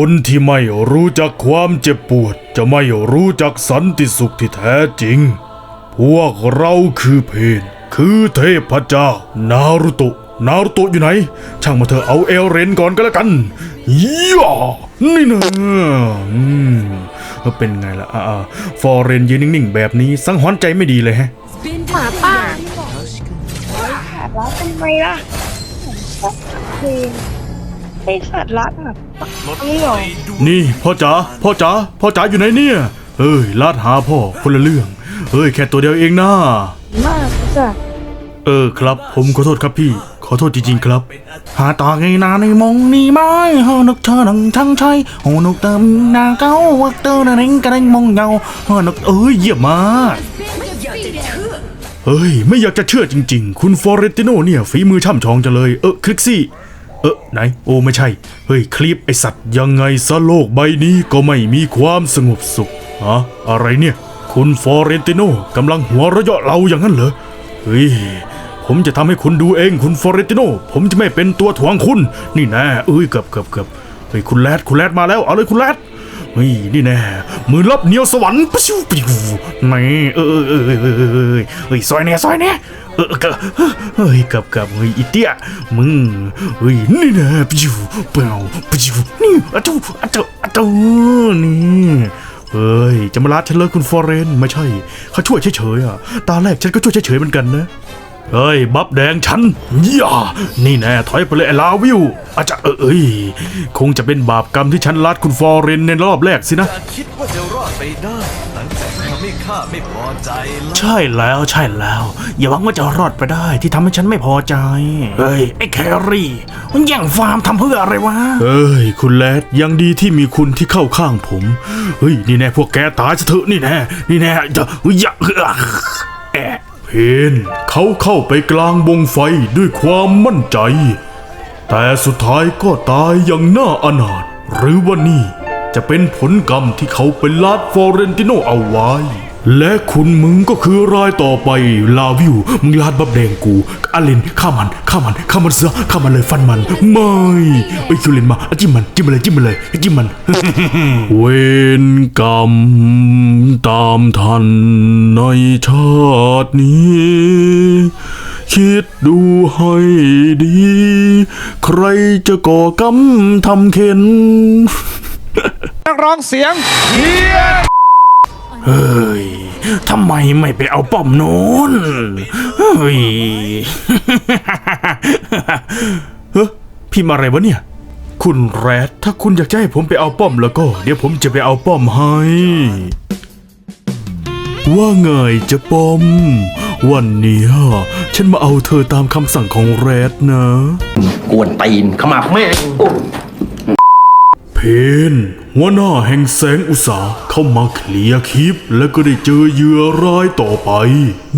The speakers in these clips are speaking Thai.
คนที่ไม่รู้จักความเจ็บปวด จะไม่รู้จักสันติสุขที่แท้จริง พวกเราคือเพน คือเทพเจ้า นารุโตะ นารุโตะอยู่ไหน ช่างมาเถอะเอาเอลเรนก่อนก็แล้วกันย่านี่นะอืมเป็นไงล่ะอ่าฟอร์เรนยืนนิ่งๆ แบบนี้ สังหรณ์ใจไม่ดีเลยแฮะหมาป่าขาดรัดทำไมล่ะคือ ไอขาดรัดอะนี่หรอนี่พ่อจ๋าพ่อจ๋าพ่อจ๋าอยู่ไหนเนี่ยเฮ้ยลาดหาพ่อคนละเรื่องเฮ้ยแค่ตัวเดียวเองนะมากจ้ะเออครับ ผมขอโทษครับพี่ ขอโทษจริงๆครับ หาตาไงนาในมองนี่ไม้ฮอนึกเธอหนังทั้งใช่โหนึกเติมนาเก้าวักเตอร์นาเร่งกระเด้งมองเงาฮอนึกเอ้ยเยี่ยมมากเฮ้ย ไม่อยากจะเชื่อจริง ๆ คุณฟอเรนติโนเนี่ยฝีมือช่ำชองจังเลย เออคลิกซี่ เออไหน โอ้ไม่ใช่ เฮ้ย คลิปไอสัตว์ยังไงซะโลกใบนี้ก็ไม่มีความสงบสุขฮะอะไรเนี่ย คุณฟอเรนติโนกำลังหัวเราะเยาะเราอย่างนั้นเหรอ เฮ้ย ผมจะทำให้คุณดูเองคุณฟอเรนติโน ผมจะไม่เป็นตัวถ่วงคุณ นี่แน่เอ้ยเกือบเกือบเกือบเฮ้ยคุณแรดคุณแรดมาแล้ว เอาเลยคุณแรดเฮ้ยนี่แน่มือลับเหนียวสวรรค์ปะชิวปิวนี่เออเออเออเออเออเออเออเฮ้ยซอยแน่ซอยแน่ เออกับเฮ้ยกับกับเฮ้ยอีเตี้ยมึงเฮ้ยนี่น่ปิวเปล่าปิวนี่อะจูอะจูอะจูนี่เฮ้ยจะมาลาฉันเลยคุณฟอร์เรนไม่ใช่เขาช่วยเฉยๆอะตาแรกฉันก็ช่วยเฉยๆเหมือนกันนะเฮ้ย บัฟแดงฉันย่านี่แน่ถอยไปเลยลาวิวอาจจะเออเอ้ย คงจะเป็นบาปกรรมที่ฉันลัดคุณฟอร์เรนในรอบแรกสินะ คิดว่าจะรอดไปได้ ลังจากทำให้ข้าไม่พอใจแล้วใช่แล้วใช่แล้ว อย่าหวังว่าจะรอดไปได้ที่ทำให้ฉันไม่พอใจ เฮ้ย ไอ้แครี่ มันแย่งฟาร์มทำเพื่ออะไรวะ เอ้ย คุณแรดยังดีที่มีคุณที่เข้าข้างผม เฮ้ย นี่แน่พวกแกตายซะเถอะนี่แน่ นี่แน่จะอย่าแอะเพนเขาเข้าไปกลางวงไฟด้วยความมั่นใจ แต่สุดท้ายก็ตายอย่างน่าอนาถหรือว่านี่ จะเป็นผลกรรมที่เขาเป็นลาดฟอเรนติโนเอาไว้ และคุณมึงก็คือรายต่อไปลาวิว มึงลาดบับแดงกูอาเลนฆ่ามันฆ่ามันฆ่ามันเสือฆ่ามันเลยฟันมัน ไม่ไอ้คิวเลนมาจิ้มมันจิ้มมันเลยจิ้มมันเลยจิ้มมัน เวรกรรมตามทันในชาตินี้คิดดูให้ดี ใครจะก่อกรรมทำเข็น นักร้องเสียงเฮ้ย ทำไมไม่ไปเอาป้อมโน้น เฮ้ยเฮ้ยพี่มาอะไรวะเนี่ย คุณแรดถ้าคุณอยากจะให้ผมไปเอาป้อมแล้วก็ เดี๋ยวผมจะไปเอาป้อมให้ ว่าไงจะป้อม วันเนี้ยฉันมาเอาเธอตามคำสั่งของแรดนะ กวนตีนขมับแม่ง เพนหัวหน้าแห่งแสงอุตสาเข้ามาเคลียร์คลิป และก็ได้เจอเหยื่อร้ายต่อไป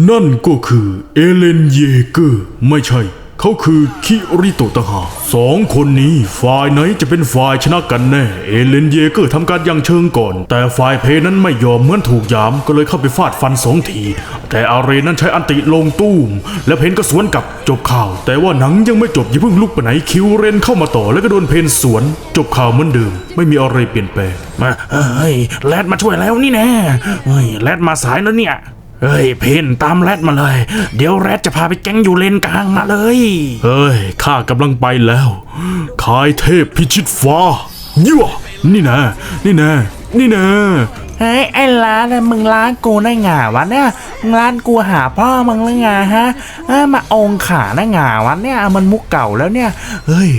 นั่นก็คือเอเลนเยเกอร์ ไม่ใช่ เขาคือคิริโตต่างหากสองคนนี้ฝ่ายไหนจะเป็นฝ่ายชนะกันแน่ เอเลนเยเกอร์ทำการยังเชิงก่อน แต่ฝ่ายเพนั้นไม่ยอมเหมือนถูกยามก็เลยเข้าไปฟาดฟันสองที แต่อาเรนนั้นใช้อันติลงตู้ม และเพนก็สวนกลับจบข่าว แต่ว่าหนังยังไม่จบอย่าเพิ่งลุกไปไหนคิวเรนเข้ามาต่อแล้วก็โดนเพนสวน จบข่าวเหมือนเดิม ไม่มีอะไรเปลี่ยนแปลงมาเฮ้ยแรดมาช่วยแล้วนี่แน่เฮ้ยแรดมาสายแล้วเนี่ย เฮ้ยเพนตามแรดมาเลย เดี๋ยวแรดจะพาไปแก๊งอยู่เลนกลางมาเลย เฮ้ยข้ากำลังไปแล้วคายเทพพิชิตฟ้ายั่วนี่นะ นี่นะ นี่นะเฮ้ยไอ้ร้านน่ะมึงร้านกูได้ไงวะเนี่ยมึงร้านกูหาพ่อมึงหรือไงฮะเอ้ยมาองค์ขาได้ไงวะเนี่ยมันมุกเก่าแล้วเนี่ยเฮ้ย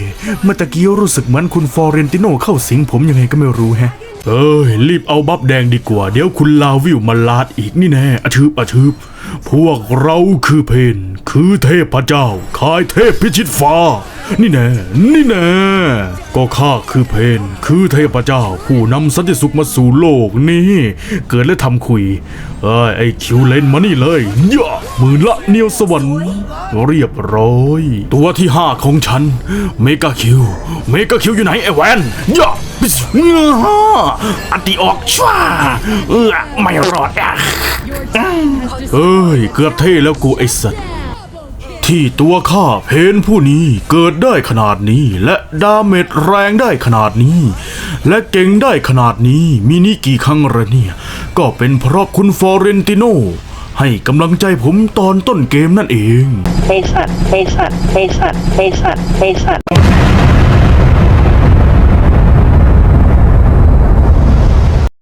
เมื่อตะกี้รู้สึกเหมือนคุณฟอเรนติโนเข้าสิงผมยังไงก็ไม่รู้แฮะ เอ้ยรีบเอาบัฟแดงดีกว่า เดี๋ยวคุณลาวิวมาลาดอีกนี่แน่อชืบอชืบพวกเราคือเพน คือเทพเจ้าคายเทพพิชิตฟ้า นี่แน่นี่แน่ก็ข้าคือเพนคือเทพเจ้า ผู้นำสันติสุขมาสู่โลกนี่เกิดและทำคุยเอ้ยไอคิวเลนมานี่เลยย่ามือละเนียวสวรรค์เรียบร้อย ตัวที่ห้าของฉัน เมกาคิว เมกาคิวอยู่ไหนไอแวนย่าปิสเงาอันติออกชัวเออไม่รอดอะเอ้ย เกือบเท่แล้วกูไอสัตว์ ที่ตัวข้าเพนผู้นี้เกิดได้ขนาดนี้ และดาเมจแรงได้ขนาดนี้ และเก่งได้ขนาดนี้มีนี่กี่ครั้งละเนี่ย ก็เป็นเพราะคุณฟอเรนติโนให้กำลังใจผมตอนต้นเกมนั่นเองไอสัตว์ไอสัตว์ไอสัตว์ไอสัตว์ไอสัตว์